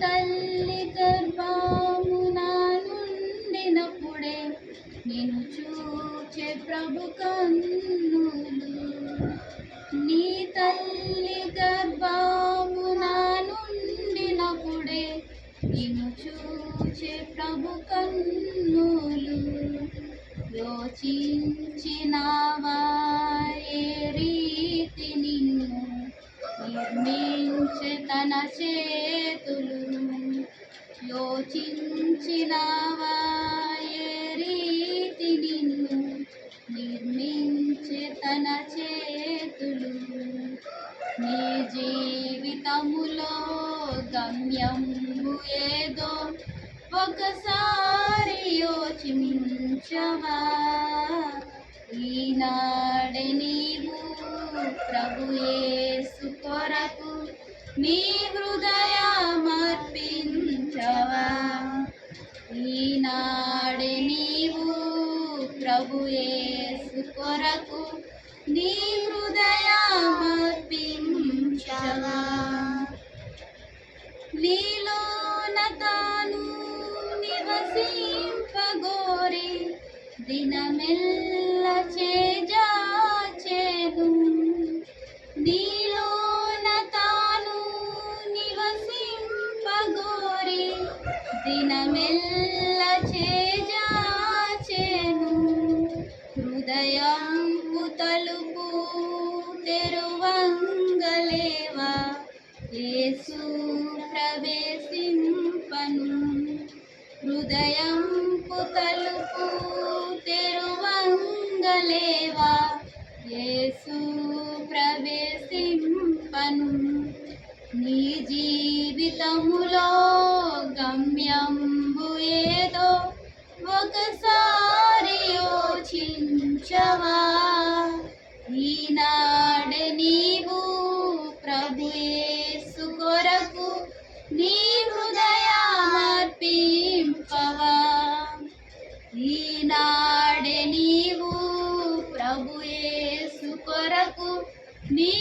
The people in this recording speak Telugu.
తల్లి గర్భమున నుండినప్పుడే నేను చూచే ప్రభు కన్నులు. నీ తల్లి గర్భమున నుండినప్పుడే నేను చూచే ప్రభు కన్నులు. యోచించినావా? నిర్మించే తన చేతులు యోచించినవా? ఏ రీతి నిన్ను తన చేతులు? నీ జీవితములో గమ్యము ఏదో ఒకసారి యోచించవా? ఈనాడే నీవు ప్రభు కొరకు నీ హృదయమర్పించవా? ఈనాడే నీవు ప్రభు యేసు కొరకు నీ హృదయమర్పించవా? నీలోన తాను నివసింపగోరి దినమెల్ల చే దినమెల్ల చేజాచెను హృదయం తలుపు తెరువంగలేవా? యేసు ప్రవేశింపను హృదయం తలుపు తెరువంగలేవా? యేసు ప్రవేశింపను నీ జీవితములో గమ్యంబు ఏదో ఒకసారి యోచించవా? ఈనాడే నీవు ప్రభుయేసు కొరకు నీ హృదయమర్పింపవా? ఈనాడే నీవు ప్రభుయేసు కొరకు నీ